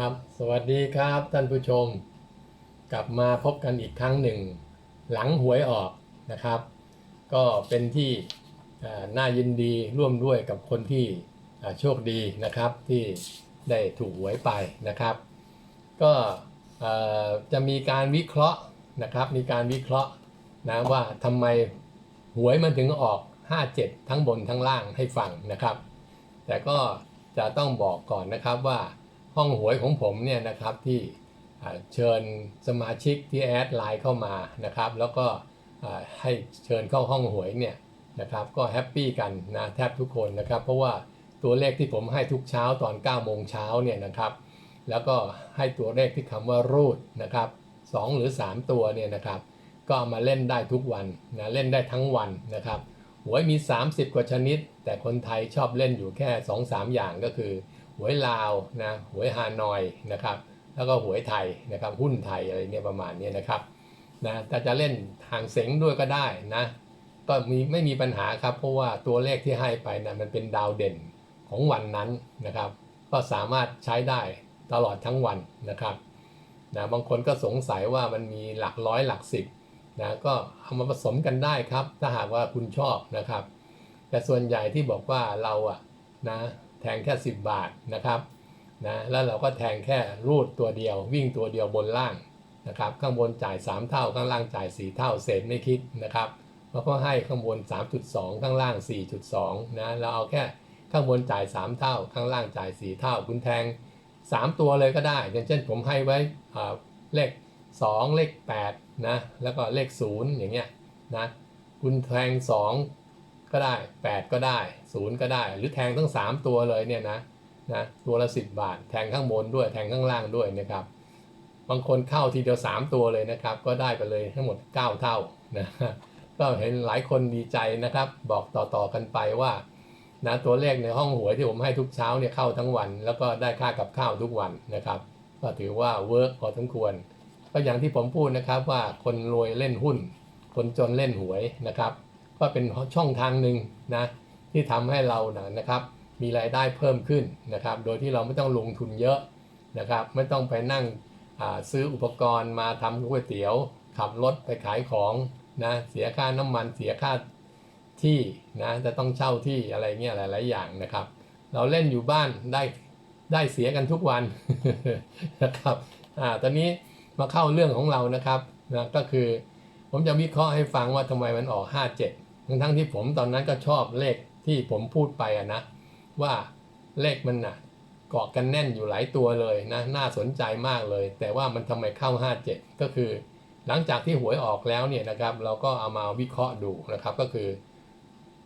ครับ สวัสดีครับท่านผู้ชม กลับมาพบกันอีกครั้งหนึ่ง หลังหวยออกนะครับ ก็เป็นที่น่ายินดีร่วมด้วยกับคนที่โชคดีนะครับที่ได้ถูกหวยไปนะครับ ก็จะมีการวิเคราะห์นะครับ มีการวิเคราะห์นะว่าทำไมหวยมันถึงออก 57 ทั้งบนทั้งล่างให้ฟังนะครับ แต่ก็จะต้องบอกก่อนนะครับว่า ห้องหวยของผมเนี่ยนะครับที่เชิญสมาชิกที่แอดไลน์เข้ามานะครับ แล้วก็ให้เชิญเข้าห้องหวยเนี่ยนะครับก็แฮปปี้กันนะแทบทุกคนนะครับ เพราะว่าตัวเลขที่ผมให้ทุกเช้าตอน9โมงเช้าเนี่ยนะครับ แล้วก็ให้ตัวเลขที่คำว่ารูดนะครับสองหรือ 3 ตัวเนี่ยนะครับ ก็มาเล่นได้ทุกวันนะเล่นได้ทั้งวันนะครับหวยมี 30 กว่าชนิด แต่คนไทยชอบเล่นอยู่แค่ 2-3 อย่างก็คือ หวยลาวนะหวยฮานอยนะครับแล้วก็หวยไทยนะครับหุ้นไทยอะไรเนี่ยประมาณนี้นะครับนะแต่จะเล่นทางเสงด้วยก็ได้นะก็มีไม่มีปัญหาครับ เพราะว่าตัวเลขที่ให้ไปนะมันเป็นดาวเด่นของวันนั้นนะครับ ก็สามารถใช้ได้ตลอดทั้งวันนะครับนะบางคนก็สงสัยว่ามันมีหลักร้อยหลักสิบนะก็เอามาผสมกันได้ครับ ถ้าหากว่าคุณชอบนะครับ แต่ส่วนใหญ่ที่บอกว่าเราอะนะ แทงแค่10 บาทนะครับนะแล้วเราก็แทงแค่รูดตัวเดียว วิ่งตัวเดียวบนล่างนะครับข้างบนจ่าย 3 เท่าข้างล่างจ่าย 4 เท่าเศษไม่คิดนะครับแล้วก็ให้ข้างบน 3.2 ข้างล่าง 4.2นะเราเอาแค่ข้างบนจ่าย 3 เท่า ข้างล่างจ่าย 4 เท่า คุณแทง 3 ตัวเลยก็ได้ อย่างเช่นผมให้ไว้อ่าเลข 2 เลข8นะแล้วก็เลข 0 อย่างเงี้ยนะคุณแทง 2 ก็ได้ 8 ก็ได้ 0ก็ได้ หรือแทงทั้ง 3 ตัวเลยเนี่ยนะนะตัวละ 10 บาท แทงข้างบนด้วยแทงข้างล่างด้วยนะครับบางคนเข้าทีเดียว 3 ตัวเลยนะครับ ก็ได้ไปเลยทั้งหมด 9 เท่านะก็เห็นหลายคนดีใจนะครับ บอกต่อๆกันไปว่านะตัวเลขในห้องหวยที่ผมให้ทุกเช้าเนี่ยเข้าทั้งวัน แล้วก็ได้ค่ากับข้าวทุกวันนะครับ ก็ถือว่าเวิร์กพอสมควร ก็อย่างที่ผมพูดนะครับว่าคนรวยเล่นหุ้น คนจนเล่นหวยนะครับ ก็เป็นช่องทางหนึ่งนะ ที่ทำให้เรานะนะครับ มีรายได้เพิ่มขึ้นนะครับ โดยที่เราไม่ต้องลงทุนเยอะนะครับ ไม่ต้องไปนั่งซื้ออุปกรณ์มาทำก๋วยเตี๋ยว ขับรถไปขายของนะเสียค่าน้ำมันเสียค่าที่นะจะต้องเช่าที่อะไรเงี้ยหลาย ๆ อย่างนะครับ เราเล่นอยู่บ้านได้ได้เสียกันทุกวันนะครับอ่าตอนนี้มาเข้าเรื่องของเรานะครับนะก็คือ ผมจะวิเคราะห์ให้ฟังว่าทำไมมันออก 57 ทั้งทั้งที่ผมตอนนั้นก็ชอบเลข ที่ผมพูดไปอะนะ ว่าเลขมันน่ะเกาะกันแน่นอยู่หลายตัวเลยนะ น่าสนใจมากเลย แต่ว่ามันทำไมเข้า 57 ก็คือ หลังจากที่หวยออกแล้วเนี่ยนะครับ เราก็เอามาวิเคราะห์ดูนะครับก็คือ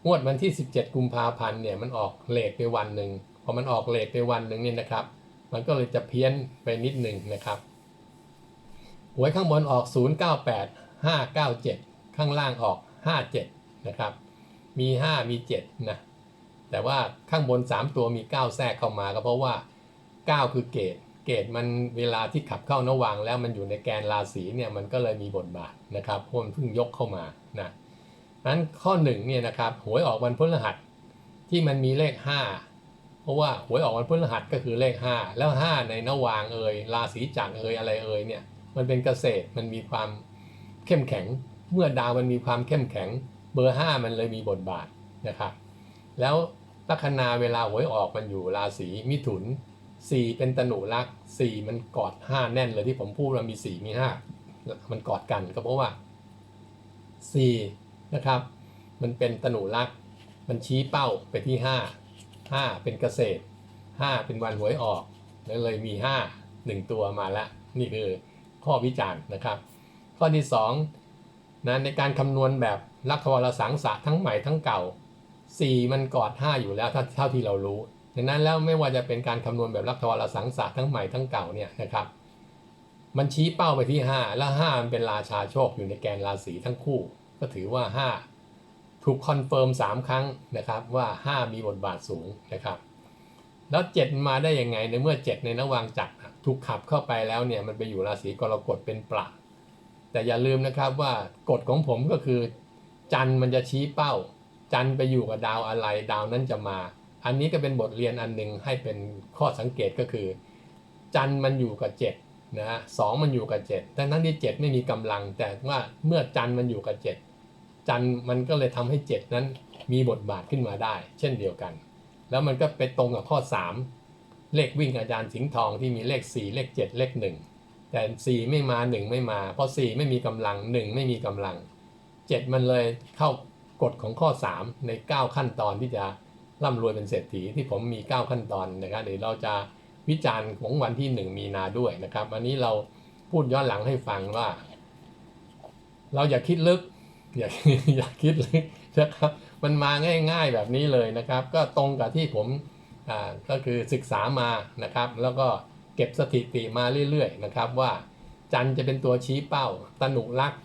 งวดวันที่ 17 กุมภาพันธ์เนี่ยมันออกเลทไปวันหนึ่งพอมันออกเลทไปวันหนึ่งเนี่ยนะครับ มันก็เลยจะเพี้ยนไปนิดหนึ่งนะครับหวยข้างบนออก 098 597 ข้างล่างออก 57 นะครับ มี 5 มี 7 นะ แต่ว่าข้างบน 3 ตัวมี 9 แทรกเข้ามาก็เพราะว่า 9 คือเกตเกตมันเวลาที่ขับเข้านวังแล้วมันอยู่ในแกนราศีเนี่ยมันก็เลยมีบทบาทนะครับเพราะมันเพิ่งยกเข้ามานะนั้นข้อ1เนี่ยนะครับหวยออกวันพฤหัสที่มันมีเลข 5 เพราะว่าหวยออกวันพฤหัสก็คือเลข 5 แล้ว 5 ในนวางเอ่ยราศีจักรเอ่ยอะไรเอ่ยเนี่ยมันเป็นเกษตรมันมีความเข้มแข็ง เมื่อดาวมันมีความเข้มแข็ง เบอร์ 5 มันเลยมีบทบาทนะครับ แล้วลัคนาเวลาหวยออกมันอยู่ราศีมิถุน 4 เป็นตนุรักษ์4มันกอด 5 แน่นเลยที่ผมพูดว่ามี 4 มี 5 มันกอดกันก็เพราะว่า 4 นะครับ มันเป็นตนุรักษ์มันชี้เป้าไปที่ 5 5 เป็นเกษตร 5 เป็นวันหวยออกแล้วเลยมี 5 1 ตัวมาแล้วนี่คือข้อวิจารณ์นะครับ ข้อที่2นะในการคำนวณแบบ ลักขวารสังสะทั้งใหม่ทั้งเก่า 4 มันกอด 5 อยู่แล้วเท่าที่เรารู้ดังนั้นแล้วไม่ว่าจะเป็นการคำนวณแบบลักขวารสังสะทั้งใหม่ทั้งเก่าเนี่ยนะครับ มันชี้เป้าไปที่ 5 แล้ว 5 มันเป็นราชาโชคอยู่ในแกนราศีทั้งคู่ ก็ถือว่า 5 ถูกคอนเฟิร์ม3 ครั้งนะครับว่า 5 มีบทบาทสูงนะครับแล้ว7มาได้ยังไงในเมื่อ7ในนวางจักรถูกขับเข้าไปแล้วเนี่ยมันไปอยู่ราศีกรกฎเป็นปลาแต่อย่าลืมนะครับว่ากฎของผมก็คือ จันมันจะชี้เป้า จันไปอยู่กับดาวอะไรดาวนั้นจะมา อันนี้ก็เป็นบทเรียนอันหนึ่งให้เป็นข้อสังเกตก็คือ จันมันอยู่กับเจ็ดนะฮะสองมันอยู่กับเจ็ดแต่นั้นที่เจ็ดไม่มีกำลัง แต่ว่าเมื่อจันมันอยู่กับเจ็ดจันมันก็เลยทำให้เจ็ดนั้นมีบทบาทขึ้นมาได้ เช่นเดียวกัน แล้วมันก็ไปตรงกับข้อ 3 เลขวิ่งอาจารย์สิงห์ทองที่มีเลข 4 เลข 7 เลข 1 แต่ 4 ไม่มา 1 ไม่มา เพราะ 4 ไม่มีกำลัง 1 ไม่มีกำลัง 7 มันเลยเข้ากฎของข้อ 3 ใน 9 ขั้นตอนที่จะร่ำรวยเป็นเศรษฐีที่ผมมี 9 ขั้นตอนนะครับเดี๋ยวเราจะวิจารณ์ของวันที่ 1 มีนาด้วยนะครับอันนี้เราพูดย้อนหลังให้ฟังว่า เราอย่าคิดลึก อย่าอย่าคิดลึกนะครับมันมาง่าย ๆแบบนี้เลยนะครับ ก็ตรงกับที่ผมอ่าก็คือศึกษามานะครับ แล้วก็เก็บสถิติมาเรื่อยๆนะครับ ว่าจันจะเป็นตัวชี้เป้าตนุลักษ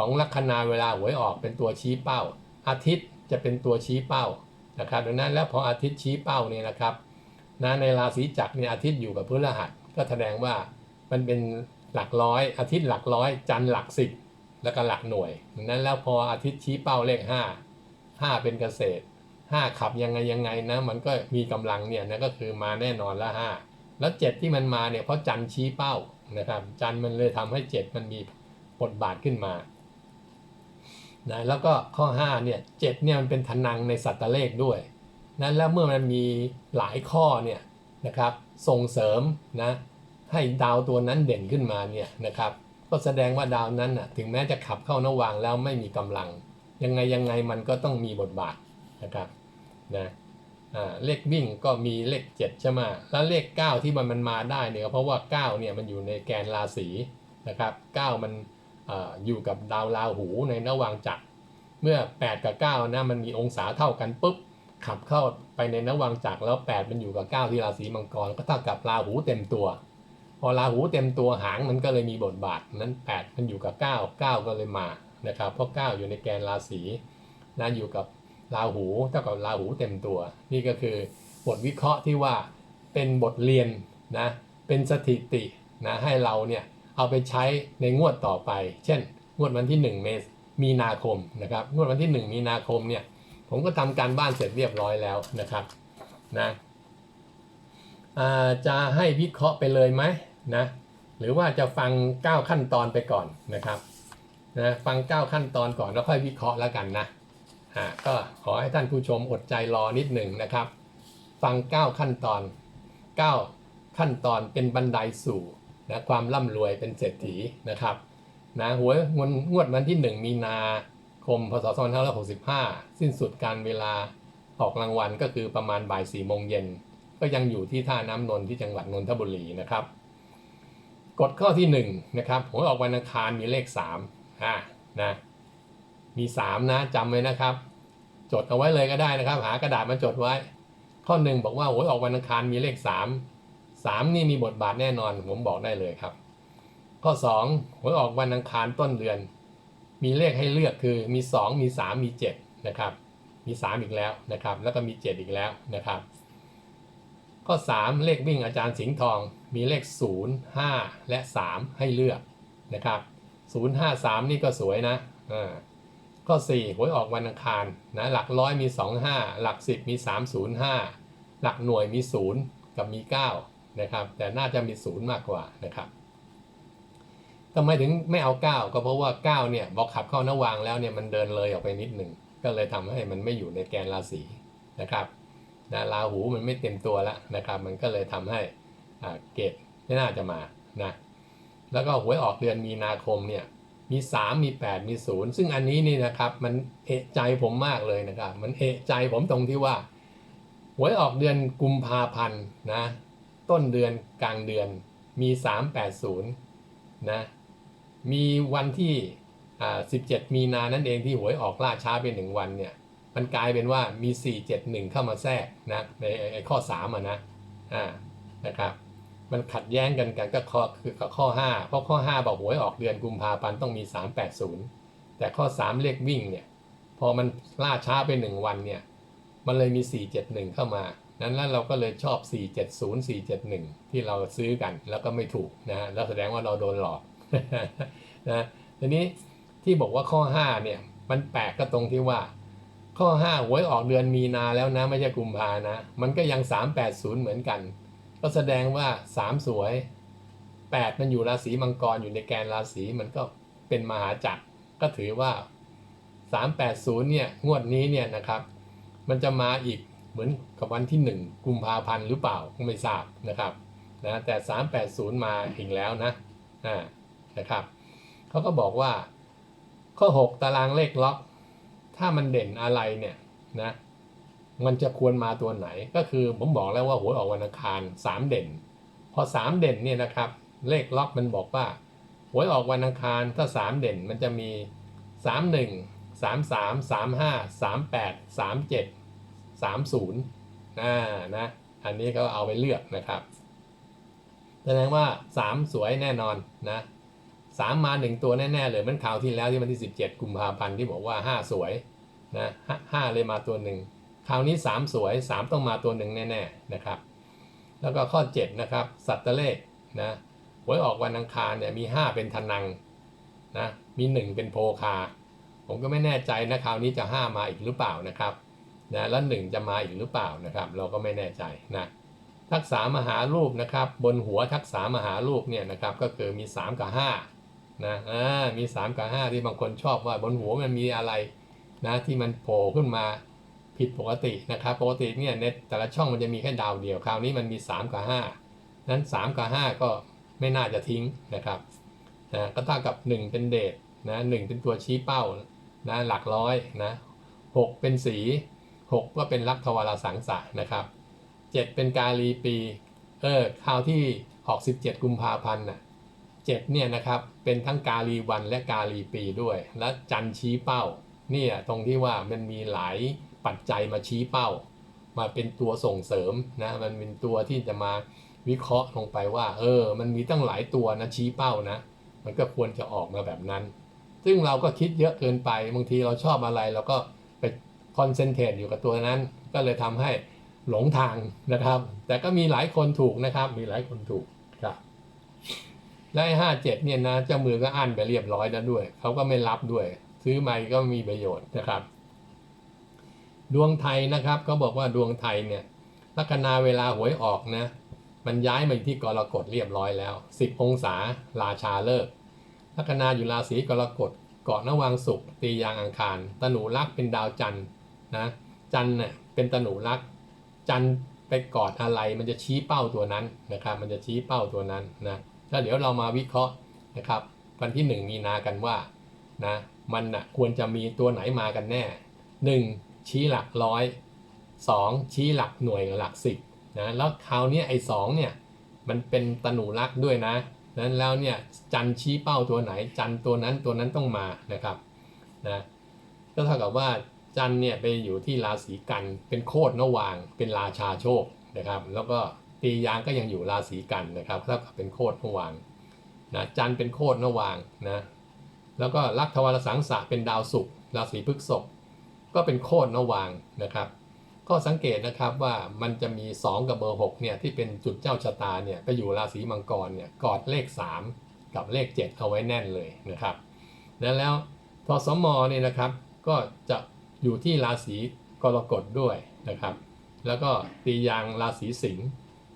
ของลัคนาเวลาหวยออกเป็นตัวชี้เป้า อาทิตย์จะเป็นตัวชี้เป้านะครับดังนั้นแล้วพออาทิตย์ชี้เป้าเนี่ยนะครับนะในราศีจักรเนี่ยอาทิตย์อยู่กับพฤหัสก็แสดงว่ามันเป็นหลักร้อย อาทิตย์หลักร้อย จันทร์หลักสิบแล้วก็หลักหน่วยดังนั้นแล้วพออาทิตย์ชี้เป้าเลขห้าห้าเป็นเกษตรห้าขับยังไงยังไงนะมันก็มีกำลังเนี่ยนะก็คือมาแน่นอนละห้าแล้วเจ็ดที่มันมาเนี่ยเพราะจันทร์ชี้เป้านะครับจันทร์มันเลยทำให้เจ็ดมันมีบทบาทขึ้นมา นะแล้วก็ข้อ5เนี่ยเจ็ดเนี่ยมันเป็นทนังในสัตว์เลขด้วยนั้นแล้วเมื่อมันมีหลายข้อเนี่ยนะครับส่งเสริมนะให้ดาวตัวนั้นเด่นขึ้นมาเนี่ยนะครับก็แสดงว่าดาวนั้นน่ะถึงแม้จะขับเข้านวางแล้วไม่มีกำลัง ยังไงยังไงมันก็ต้องมีบทบาทนะครับนะเลขวิ่งก็มีเลข7ใช่ไหมแล้วเลข 9 ที่มันมันมาได้เนี่ยเพราะว่า9เนี่ยมันอยู่ในแกนราศีนะครับ9มัน อยู่กับดาวราหูในนวางจักรเมื่อ 8 กับ9นะมันมีองศาเท่ากันปุ๊บขับเข้าไปในนวังจักรแล้ว 8 มันอยู่กับ 9 ที่ราศีมังกรก็เท่ากับราหูเต็มตัว พอราหูเต็มตัวหางมันก็เลยมีบทบาทนั้น 8 มันอยู่กับ 9 9 ก็เลยมานะครับเพราะ 9 อยู่ในแกนราศีนะอยู่กับราหูเท่ากับราหูเต็มตัว นี่ก็คือบทวิเคราะห์ที่ว่าเป็นบทเรียนนะเป็นสถิตินะให้เราเนี่ย เอาไปใช้ในงวดต่อไป เช่น งวดวันที่ 1 เมษมีนาคมนะครับ งวดวันที่ 1 มีนาคมเนี่ย ผมก็ทำการบ้านเสร็จเรียบร้อยแล้วนะครับนะจะให้วิเคราะห์ไปเลยไหมนะ หรือว่าจะฟัง 9 ขั้นตอนไปก่อนนะครับนะฟัง 9 ขั้นตอนก่อนแล้วค่อยวิเคราะห์แล้วกันนะอ่าก็ขอให้ท่านผู้ชมอดใจรอนิดหนึ่งนะครับ ฟัง 9 ขั้นตอน 9 ขั้นตอนเป็นบันไดสู่ นะความร่ำรวยเป็นเศรษฐีนะครับนะหวยงวดงวดวันที่ 1 มีนาคมพศ2565 สิ้นสุดการเวลาออกรางวัลก็คือประมาณบ่าย4โมงเย็นก็ยังอยู่ที่ท่าน้ำนนท์ที่จังหวัดนนทบุรีนะครับกฎข้อที่1นะครับหวยออกวันอังคารมีเลข3อ่านะมี 3 นะจำไว้นะครับ จดเอาไว้เลยก็ได้นะครับ หากระดาษมาจดไว้ ข้อหนึ่งบอกว่าหวยออกวันอังคารมีเลข 3 3 นี่มีบทบาทแน่นอนผมบอกได้เลยครับ ข้อ 2 หวยออกวันอังคารต้นเดือน มีเลขให้เลือกคือมี 2 มี 3 มี 7 นะครับ มี 3 อีกแล้วนะครับ แล้วก็มี 7 อีกแล้วนะครับ ข้อ 3 เลขวิ่งอาจารย์สิงห์ทอง มีเลข 0 5 และ 3 ให้เลือกนะครับ0 5 3 นี่ก็สวยนะอ่าข้อ 4 หวยออกวันอังคารนะหลักร้อยมี 2 5 หลัก 10 มี 3 0 5 หลักหน่วยมี 0 กับมี 9 นะครับ แต่น่าจะมี0มากกว่านะครับทำไมถึงไม่เอา 9 ก็เพราะว่า 9 เนี่ยบอกขับเข้านวางแล้วเนี่ยมันเดินเลยออกไปนิดหนึ่งก็เลยทำให้มันไม่อยู่ในแกนราศีนะครับนะราหูมันไม่เต็มตัวแล้วนะครับ มันก็เลยทำให้อ่าเกตไม่น่าจะมานะแล้วก็หวยออกเดือนมีนาคมเนี่ยมี 3 มี 8 มี 0 ซึ่งอันนี้นี่นะครับ มันเอะใจผมมากเลยนะครับ มันเอะใจผมตรงที่ว่าหวยออกเดือนกุมภาพันธ์นะ ต้นเดือนกลางเดือนมี 380 นะ มีวันที่อ่า17 มีนานั่นเองที่หวยออกล่าช้าไปหนึ่งวันเนี่ย มันกลายเป็นว่ามี 471 เข้ามาแทรกนะในไอ้ข้อ 3 อะนะ อ่า นะครับ มันขัดแย้งกันกันก็ข้อคือข้อ 5 เพราะข้อ 5 บอกหวยออกเดือนกุมภาพันธ์ต้องมี 380 แต่ข้อ 3 เลขวิ่งเนี่ย พอมันล่าช้าไป 1 วันเนี่ย มันเลยมี 471 เข้ามา นั้นแล้วเราก็เลยชอบ 470 471 ที่เราซื้อกันแล้วก็ไม่ถูกนะฮะแล้วแสดงว่าเราโดนหลอกนะทีนี้ที่บอกว่าข้อ 5 เนี่ย มันแปลกก็ตรงที่ว่า ข้อ 5 หวยออกเดือนมีนาแล้วนะ ไม่ใช่กุมภานะ มันก็ยัง 380 เหมือนกัน ก็แสดงว่าสามสวยแปดมันอยู่ราศีมังกรอยู่ในแกนราศีมันก็เป็นมหาจักรก็ถือว่าสามแปดศูนย์เนี่ย งวดนี้เนี่ยนะครับ มันจะมาอีก เหมือนกับวันที่หนึ่งกุมภาพันธ์หรือเปล่าไม่ทราบนะครับนะแต่สามแปดศูนย์มาอีกแล้วนะอ่านะครับเขาก็บอกว่าข้อหกตารางเลขล็อก ถ้ามันเด่นอะไรเนี่ยนะมันจะควรมาตัวไหนก็คือผมบอกแล้วว่าหวยออกวันอังคารสามเด่น พอสามเด่นเนี่ยนะครับเลขล็อกมันบอกว่าหวยออกวันอังคารถ้าสามเด่นมันจะมีสามหนึ่ งสามสามสามห้าสามแปดสามเจ็ดสามศูนย์นะนะอันนี้ก็เอาไปเลือกนะครับแสดงว่าสามสวยแน่นอนนะสามมาหนึ่งตัวแน่ๆเลยเหมันข่าวที่แล้วที่วันที่สิบเจ็ดกุมภาพันธ์ที่บอกว่าห้าสวยนะห้าห้าเลยมาตัวหนึ่งคราวนี้ 3 สวย 3 ต้องมาตัวหนึ่งแน่ๆนะครับ แล้วก็ข้อ 7 นะครับ สัตว์เลขนะหวยออกวันอังคารเนี่ยมี 5 เป็นทนังนะมี 1 เป็นโพคา ผมก็ไม่แน่ใจนะคราวนี้จะ 5 มาอีกหรือเปล่านะครับ นะแล้ว1จะมาอีกหรือเปล่านะครับ เราก็ไม่แน่ใจนะทักษะมหารูปนะครับ บนหัวทักษะมหารูปเนี่ยนะครับก็คือมี 3 กับ5นะอ่ามี 3 กับ 5 ที่บางคนชอบว่าบนหัวมันมีอะไรนะที่มันโผล่ขึ้นมาผิดปกตินะครับ ปกติเนี่ยเน็ตแต่ละช่องมันจะมีแค่ดาวเดียวคราวนี้มันมี 3 กับ 5 นั้น 3 กับ 5 ก็ไม่น่าจะทิ้งนะครับนะก็เท่ากับ 1 เป็นเดทนะหเป็นตัวชี้เป้านะหลักร้อยนะ6เป็นสี 6 ก็เป็นลักทวารสังสะนะครับ 7 เป็นกาลีปี เออคราวที่ออก17กุมภาพันธ์น่ะ7เนี่ยนะครับเป็นทั้งกาลีวันและกาลีปีด้วย และจันชี้เป้าเนี่ยตรงที่ว่ามันมีหลายปัจจัยมาชี้เป้า มาเป็นตัวส่งเสริมนะมันเป็นตัวที่จะมาวิเคราะห์ลงไปว่า เออ มันมีตั้งหลายตัวนะชี้เป้านะ มันก็ควรจะออกมาแบบนั้น ซึ่งเราก็คิดเยอะเกินไปบางทีเราชอบอะไรเราก็ คอนเซนเทรตอยู่กับตัวนั้น ก็เลยทำให้หลงทางนะครับ แต่ก็มีหลายคนถูกนะครับ มีหลายคนถูกครับและห้าเจ็ดเนี่ยนะเจ้ามือก็อั้นไปเรียบร้อยแล้วด้วย เขาก็ไม่รับด้วย ซื้อใหม่ก็มีประโยชน์นะครับ ดวงไทยนะครับก็บอกว่าดวงไทยเนี่ยลัคนาเวลาหวยออกนะ มันย้ายมาอยู่ที่กรกฎเรียบร้อยแล้ว 10 องศาราชาเลิกลัคนาอยู่ราศีกรกฎเกาะนวังสุขตียางอังคาร ตนูรักเป็นดาวจันทร์ นะจันเนี่ยเป็นตนูรัก จันไปกอดอะไรมันจะชี้เป้าตัวนั้นนะครับ มันจะชี้เป้าตัวนั้นนะแล้วเดี๋ยวเรามาวิเคราะห์นะครับ วันที่ 1 มีนากันว่านะมันนะควรจะมีตัวไหนมากันแน่ 1. ชี้หลักร้อยสองชี้หลักหน่วยหลักสิบนะแล้วคราวนี้ไอ้สองเนี่ยมันเป็นตนูรักด้วยนะนั้นแล้วเนี่ยจันชี้เป้าตัวไหนจันตัวนั้นตัวนั้นต้องมานะครับนะก็เท่ากับว่า จันเนี่ยไปอยู่ที่ราศีกัน เป็นโคดนวาง เป็นราชาโชคนะครับ แล้วก็ตียางก็ยังอยู่ราศีกันนะครับเท่ากับเป็นโคดนวางนะจันเป็นโคดนวางนะแล้วก็ลักทวารสังสะเป็นดาวศุกร์ราศีพฤษภก็เป็นโคดนวางนะครับ ก็สังเกตนะครับว่ามันจะมี 2 กับเบอร์6เนี่ยที่เป็นจุดเจ้าชะตาเนี่ยไปอยู่ราศีมังกรเนี่ยกอดเลข 3 กับเลข 7 เอาไว้แน่นเลยนะครับแล้วแล้วทสมเนี่ยนะครับก็จะ อยู่ที่ราศีกรกฎด้วยนะครับ แล้วก็ตียางราศีสิงห์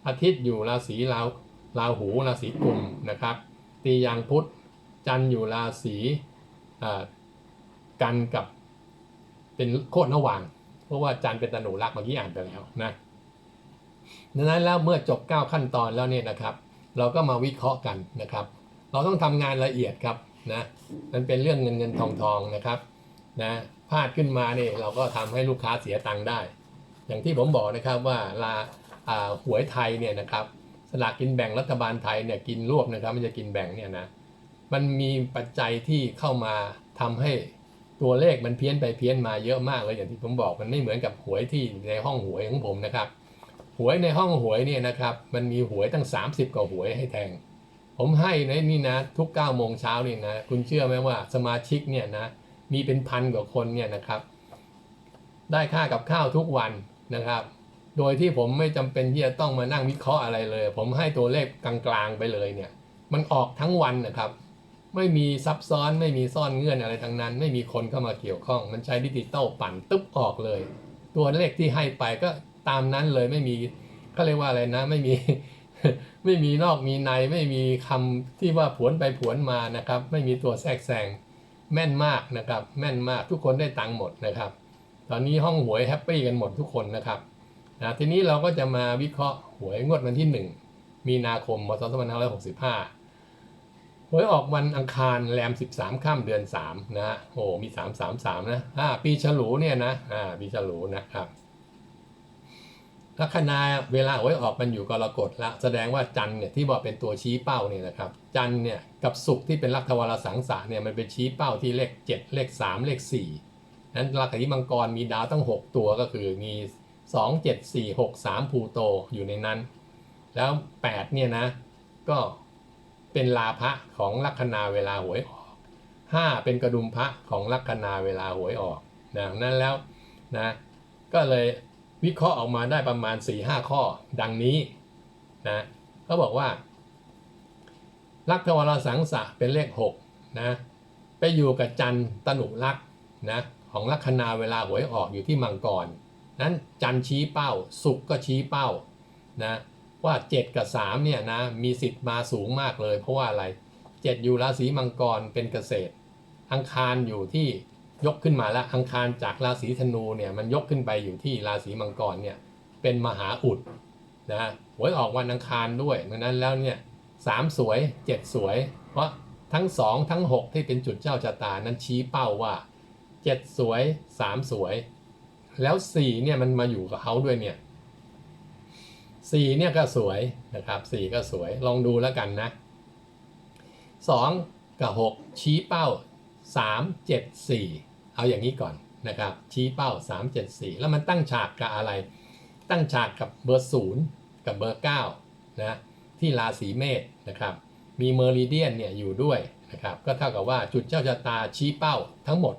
อาทิตย์อยู่ราศีลาวราหูราศีกุมนะครับ ตียางพุธจันทร์อยู่ราศีกันกับเป็นโคตรนวาง เพราะว่าจันทร์เป็นตนูรักเมื่อกี้อ่านไปแล้วนะดังนั้นแล้วเมื่อจบ 9 ขั้นตอนแล้วเนี่ยนะครับ เราก็มาวิเคราะห์กันนะครับ เราต้องทำงานละเอียดครับนะมันเป็นเรื่องเงินเงินทองทองนะครับนะ พลาดขึ้นมาเนี่ยเราก็ทำให้ลูกค้าเสียตังค์ได้ อย่างที่ผมบอกนะครับว่าลาหวยไทยเนี่ยนะครับสลากกินแบ่งรัฐบาลไทยเนี่ยกินรวบนะครับมันจะกินแบ่งเนี่ยนะมันมีปัจจัยที่เข้ามาทำให้ตัวเลขมันเพี้ยนไปเพี้ยนมาเยอะมากเลยอย่างที่ผมบอกมันไม่เหมือนกับหวยที่ในห้องหวยของผมนะครับ หวยในห้องหวยเนี่ยนะครับมันมีหวยตั้ง 30กว่าหวยให้แทง ผมให้ในนี่นะทุก9ก้าโมงเช้านี่นะคุณเชื่อไหมว่าสมาชิกเนี่ยนะ มีเป็นพันกว่าคนเนี่ยนะครับ ได้ค่ากับข้าวทุกวันนะครับ โดยที่ผมไม่จำเป็นที่จะต้องมานั่งวิเคราะห์อะไรเลย ผมให้ตัวเลขกลางๆไปเลยเนี่ย มันออกทั้งวันนะครับ ไม่มีซับซ้อนไม่มีซ่อนเงื่อนอะไรทั้งนั้น ไม่มีคนเข้ามาเกี่ยวข้อง มันใช้ดิจิตอลปั่นตึ๊บออกเลย ตัวเลขที่ให้ไปก็ตามนั้นเลยไม่มีเขาเรียกว่าอะไรนะ ไม่มีไม่มีนอกมีในไม่มีคำที่ว่าผวนไปผวนมานะครับ ไม่มีตัวแทรกแซง แม่นมากนะครับแม่นมากทุกคนได้ตังค์หมดนะครับ ตอนนี้ห้องหวยแฮปปี้กันหมดทุกคนนะครับนะทีนี้เราก็จะมาวิเคราะห์หวยงวดวันที่ 1 มีนาคมพศ2565หวยออกวันอังคารแรม 13ค่ำเดือน 3 นะฮะโอ้มี 333 นะอ่าปีฉลูเนี่ยนะอ่าปีฉลูนะครับ ลัคนาเวลาหวยออกมันอยู่กรกฎละแสดงว่าจันทร์เนี่ยที่บอกเป็นตัวชี้เป้าเนี่ยนะครับ จันทร์เนี่ยกับศุกร์ที่เป็นลัคทวารสังสะเนี่ยมันเป็นชี้เป้าที่เลข 7 เลข 3 เลข4นั้นลัคนามังกรมีดาวตั้ง 6 ตัวก็คือมี 2 7 4 6 3พลูโตอยู่ในนั้น แล้ว 8 เนี่ยนะ ก็เป็นลาภะของลัคนาเวลาหวยออก 5 เป็นกระดุมพระของลัคนาเวลาหวยออกนะนั้นแล้วนะก็เลย วิเคราะห์ออกมาได้ประมาณ 4-5 ข้อดังนี้นะเขาบอกว่าลัคทวารสังสะเป็นเลข6นะไปอยู่กับจันตนุลักษ์นะของลัคนาเวลาหวยออกอยู่ที่มังกรนั้นจันชี้เป้า สุกก็ชี้เป้านะว่า 7 กับ3เนี่ยนะมีสิทธิ์มาสูงมากเลย เพราะว่าอะไร 7 อยู่ราศีมังกรเป็นเกษตร อังคารอยู่ที่ ยกขึ้นมาแล้วอังคารจากราศีธนูเนี่ยมันยกขึ้นไปอยู่ที่ราศีมังกรเนี่ยเป็นมหาอุดนะหวยออกวันอังคารด้วยดังนั้นแล้วเนี่ยสามสวย7สวย เพราะทั้ง2ทั้ง6ที่เป็นจุดเจ้าชะตานั้นชี้เป้าว่า7สวย3สวย แล้ว4เนี่ยมันมาอยู่กับเขาด้วยเนี่ย4เนี่ยก็สวยนะครับ4ก็สวยลองดูแล้วกันนะ2กับ6ชี้เป้า3 7 4เเอาอย่างนี้ก่อนนะครับ ชี้เป้า 3 7 4 แล้วมันตั้งฉากกับอะไร ตั้งฉากกับเบอร์0กับเบอร์9นะที่ราศีเมษนะครับ มีเมอริเดียนเนี่ยอยู่ด้วยนะครับ ก็เท่ากับว่าจุดเจ้าชะตาชี้เป้าทั้งหมด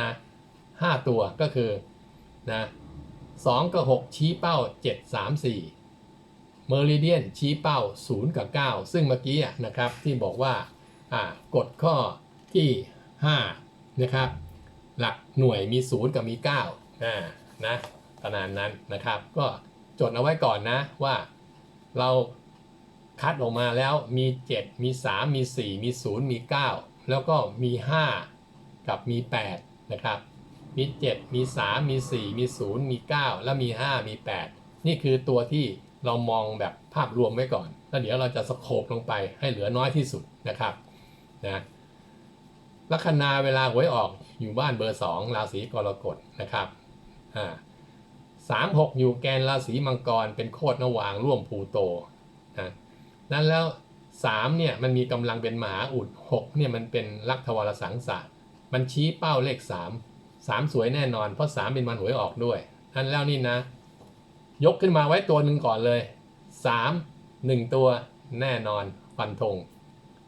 นะ5ตัวก็คือนะ2กับ 6 ชี้เป้า 7 3 4เมอริเดียนชี้เป้า 0 กับ 9 ซึ่งเมื่อกี้นะครับที่บอกว่าอ่ากฎข้อที่ 5 นะครับ หลักหน่วยมี 0 กับมี9อ่านะประมาณนั้นนะครับ ก็จดเอาไว้ก่อนนะว่าเราคัดออกมาแล้วมี 7 มี 3 มี 4 มี 0 มี 9 แล้วก็มี 5 กับมี 8 นะครับ มี 7 มี 3 มี 4 มี 0 มี 9 แล้วมี 5 มี 8 นี่คือตัวที่เรามองแบบภาพรวมไว้ก่อน แล้วเดี๋ยวเราจะสโคปลงไปให้เหลือน้อยที่สุดนะครับนะลัคนาเวลาหวยออก อยู่บ้านเบอร์2ราศีกรกฎนะครับอ่าสามหกอยู่แกนราศีมังกรเป็นโคตรนวางร่วมพลูโตนะนั้นแล้ว3เนี่ยมันมีกำลังเป็นมหาอุด6เนี่ยมันเป็นลักทวารสังสะมันชี้เป้าเลข3 3สวยแน่นอน เพราะ3เป็นวันหวยออกด้วยนั้นแล้วนี่นะ ยกขึ้นมาไว้ตัวหนึ่งก่อนเลย3 1ตัวแน่นอนฟันธง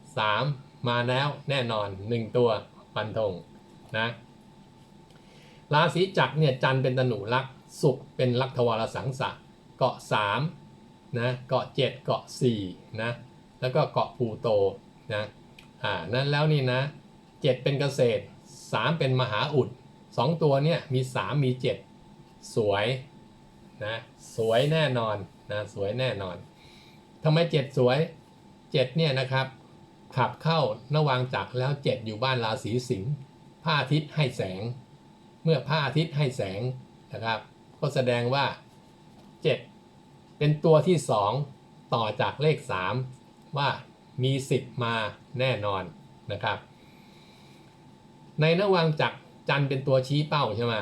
3มาแล้วแน่นอน1ตัวฟันธง นะราศีจักรเนี่ยจันเป็นตนุลักษณ์ศุกเป็นลักทวารสังสะเกาะ3นะเกาะ7เกาะ4นะแล้วก็เกาะพลูโตนะอ่านั้นแล้วนี่นะ7เป็นเกษตร 3 เป็นมหาอุด 2 ตัวเนี่ยมี 3 มี 7 สวยนะสวยแน่นอนนะสวยแน่นอนทำไม 7 สวย 7 เนี่ยนะครับ ขับเข้านวางจักรแล้ว 7 อยู่บ้านราศีสิงห์ ระอาทิตย์ให้แสง เมื่อพระอาทิตย์ให้แสงนะครับ ก็แสดงว่า 7 เป็นตัวที่ 2 ต่อจากเลข 3 ว่ามีสิทธิ์มาแน่นอนนะครับ ในระหว่างจักรจันเป็นตัวชี้เป้าใช่ไหม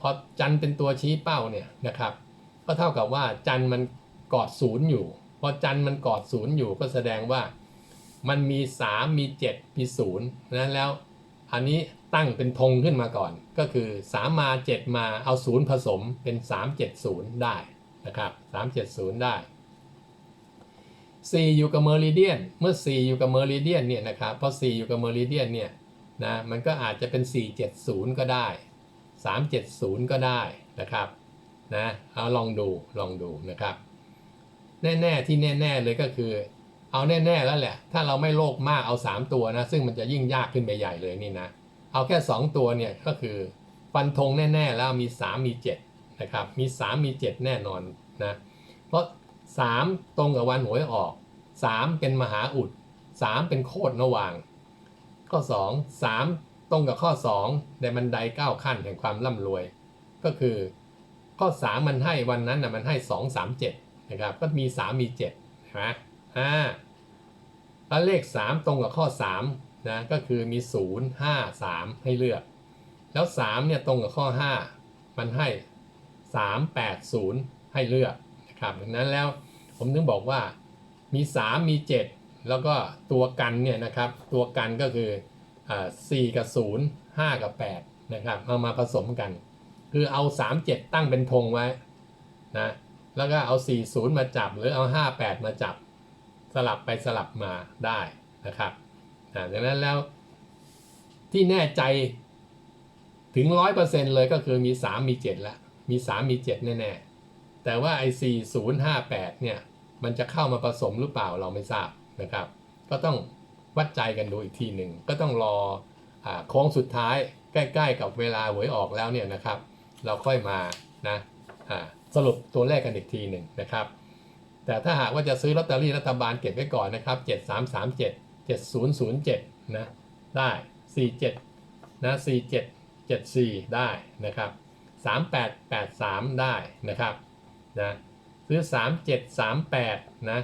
พอจันเป็นตัวชี้เป้าเนี่ยนะครับ ก็เท่ากับว่าจันมันกอดศูนย์อยู่ พอจันมันกอดศูนย์อยู่ก็แสดงว่ามันมี 3 มี 7 มี0นั้นแล้ว อันนี้ตั้งเป็นธงขึ้นมาก่อน ก็คือ 3 มา 7 มาเอาศูนย์ผสมเป็น 370 ได้นะครับ 370 ได้ 4 อยู่กับเมอริเดียน เมื่อ 4 อยู่กับเมอริเดียนเนี่ยนะครับพอ4อยู่กับเมอริเดียนเนี่ยนะมันก็อาจจะเป็น 470 ก็ได้ 370 ก็ได้นะครับนะเอาลองดูลองดูนะครับ แน่ ๆ ที่แน่ ๆ เลยก็คือ เอาแน่ๆแล้วแหละ ถ้าเราไม่โลภมากเอา 3 ตัวนะ ซึ่งมันจะยิ่งยากขึ้นไปใหญ่เลยนี่นะ เอาแค่ 2 ตัวเนี่ยก็คือฟันธงแน่ๆแล้วมี 3 มี 7 นะครับ มี 3 มี 7 แน่นอนนะ เพราะสามตรงกับวันหวยออกสามเป็นมหาอุดสามเป็นโคตรระหว่าง ข้อสองสามตรงกับข้อสองในบันไดเก้าขั้นแห่งความร่ำรวย ก็คือ ข้อสามมันให้วันนั้นนะมันให้สองสามเจ็ดนะครับ ก็มีสามมีเจ็ดนไหมอ่า แล้วเลขสามตรงกับข้อสามนะก็คือมีศูนย์ห้าสามให้เลือก แล้วสามเนี่ยตรงกับข้อห้ามันให้สามแปดศูนย์ให้เลือกนะครับดังนั้นแล้วผมถึงบอกว่ามีสามมีเจ็ดแล้วก็ตัวกันเนี่ยนะครับ ตัวกันก็คืออ่า4กับ 0 5 กับ 8 นะครับเอามาผสมกัน คือเอา 3 7 ตั้งเป็นธงไว้นะแล้วก็เอา 4 0 มาจับหรือเอา 5 8 มาจับ สลับไปสลับมาได้นะครับดังนั้นแล้วที่แน่ใจถึง 100%เลยก็คือมี 3 มี7แล้วมี 3 มี 7 แน่ ๆ แต่ว่าไอ้4 0 5 8 เนี่ย มันจะเข้ามาผสมหรือเปล่าเราไม่ทราบนะครับ ก็ต้องวัดใจกันดูอีกทีหนึ่ง ก็ต้องรออโค้งสุดท้ายใกล้ๆกับเวลาหวยออกแล้วเนี่ยนะครับ เราค่อยมานะสรุปตัวเลขกันอีกทีหนึ่งนะครับ แต่ถ้าหากว่าจะซื้อลอตเตอรี่รัฐบาลเก็บไว้ก่อนนะครับ7337 7007นะได้ 47นะ47 74 ได้นะครับ3883 ได้นะครับนะซื้อ 3738นะ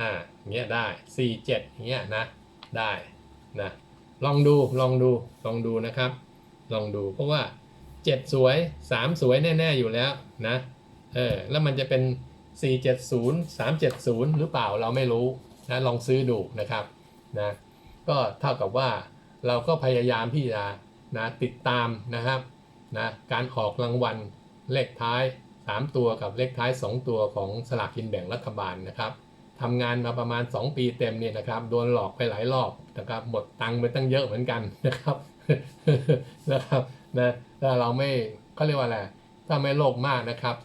อ่าเงี้ยได้ 47เงี้ยนะได้นะลองดูลองดูลองดูนะครับ ลองดูเพราะว่า 7 สวย 3 สวยแน่ ๆ อยู่แล้วนะเออแล้วมันจะเป็น 470 370 หรือเปล่าเราไม่รู้นะลองซื้อดูนะครับนะก็เท่ากับว่าเราก็พยายามที่จะนะติดตามนะครับนะการออกรางวัลเลขท้าย 3 ตัวกับเลขท้าย 2 ตัวของสลากกินแบ่งรัฐบาลนะครับทำงานมาประมาณ 2 ปีเต็มเนี่ยนะครับโดนหลอกไปหลายรอบนะครับหมดตังค์ไปตั้งเยอะเหมือนกันนะครับนะครับนะถ้าเราไม่เขาเรียกว่าอะไรถ้าไม่โลภมากนะครับ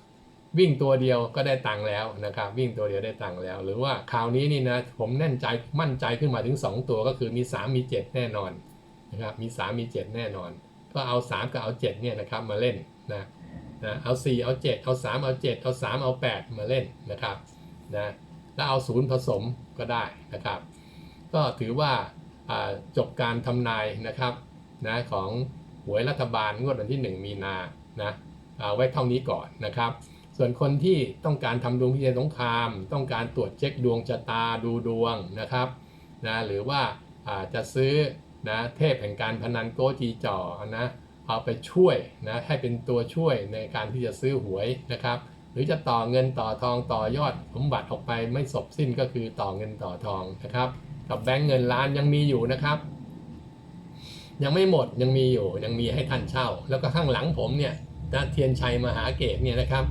วิ่งตัวเดียวก็ได้ตังค์แล้วนะครับวิ่งตัวเดียวได้ตังค์แล้ว หรือว่าคราวนี้นี่นะผมแน่นใจมั่นใจขึ้นมาถึง 2 ตัวก็คือมี 3 มี 7 แน่นอนนะครับมี 3 มี 7 แน่นอน ก็เอา 3 กับเอา7เนี่ยนะครับมาเล่นนะนะเอา 4 เอา 7 เอา 3 เอา 7 เอา 3 เอา 8 มาเล่นนะครับนะแล้วเอาศูนย์ผสมก็ได้นะครับ ก็ถือว่าจบการทำนายนะครับนะของหวยรัฐบาลงวดวันที่ 1 มีนานะเอาไว้เท่านี้ก่อนนะครับ ส่วนคนที่ต้องการทำดวงพิเศษสงคราม ต้องการตรวจเช็คดวงชะตาดูดวงนะครับนะหรือว่าอาจะซื้อนะเทพแห่งการพนันโกจีจ่อนะเอาไปช่วยนะให้เป็นตัวช่วยในการที่จะซื้อหวยนะครับ หรือจะต่อเงินต่อทองต่อยอดสมบัติออกไปไม่จบสิ้นก็คือต่อเงินต่อทองนะครับ กับแบงก์เงินล้านยังมีอยู่นะครับ ยังไม่หมดยังมีอยู่ยังมีให้ท่านเช่า แล้วก็ข้างหลังผมเนี่ยนะเทียนชัยมหาเกตเนี่ยนะครับ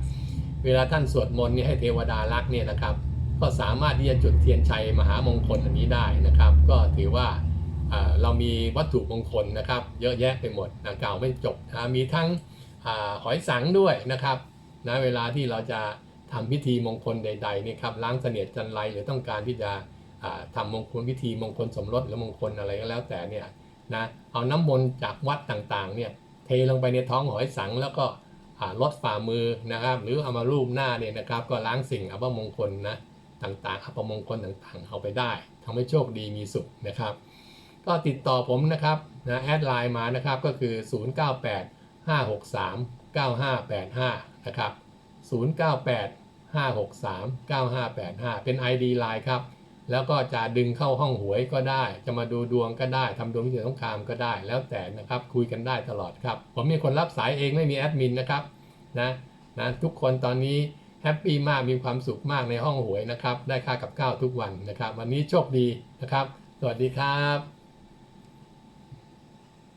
เวลาท่านสวดมนต์นี่ให้เทวดารักเนี่ยนะครับ ก็สามารถที่จะจุดเทียนชัยมหามงคลอันนี้ได้นะครับ ก็ถือว่าเรามีวัตถุมงคลนะครับ เยอะแยะไปหมดนะกล่าวไม่จบนะมีทั้งอหอยสังด้วยนะครับนะเวลาที่เราจะทำพิธีมงคลใดๆนี่ครับล้างเสนียดจันไรหรือต้องการที่จะอ่าทำมงคลพิธีมงคลสมรสหรือมงคลอะไรก็แล้วแต่เนี่ยนะเอาน้ำมนต์จากวัดต่างๆเนี่ยเทลงไปในท้องหอยสังแล้วก็ ลดฝ่ามือนะครับ หรือเอามารูปหน้าเนี่ยนะครับ ก็ล้างสิ่งอัปมงคลนะต่างๆอัปมงคลต่างๆ เอาไปได้ทำให้โชคดีมีสุขนะครับ ก็ติดต่อผมนะครับนะแอดไลน์มานะครับก็คือ 098 563 9585 นะครับ 098 563 9585 เป็น ID ไลน์ครับ แล้วก็จะดึงเข้าห้องหวยก็ได้ จะมาดูดวงก็ได้ทำดวงวิทยาสงครามก็ได้ แล้วแต่นะครับคุยกันได้ตลอดครับ ผมมีคนรับสายเองไม่มีแอดมินนะครับนะนะทุกคนตอนนี้แฮปปี้มากมีความสุขมากในห้องหวยนะครับ ได้ค่ากับข้าวทุกวันนะครับ วันนี้โชคดีนะครับ สวัสดีครับ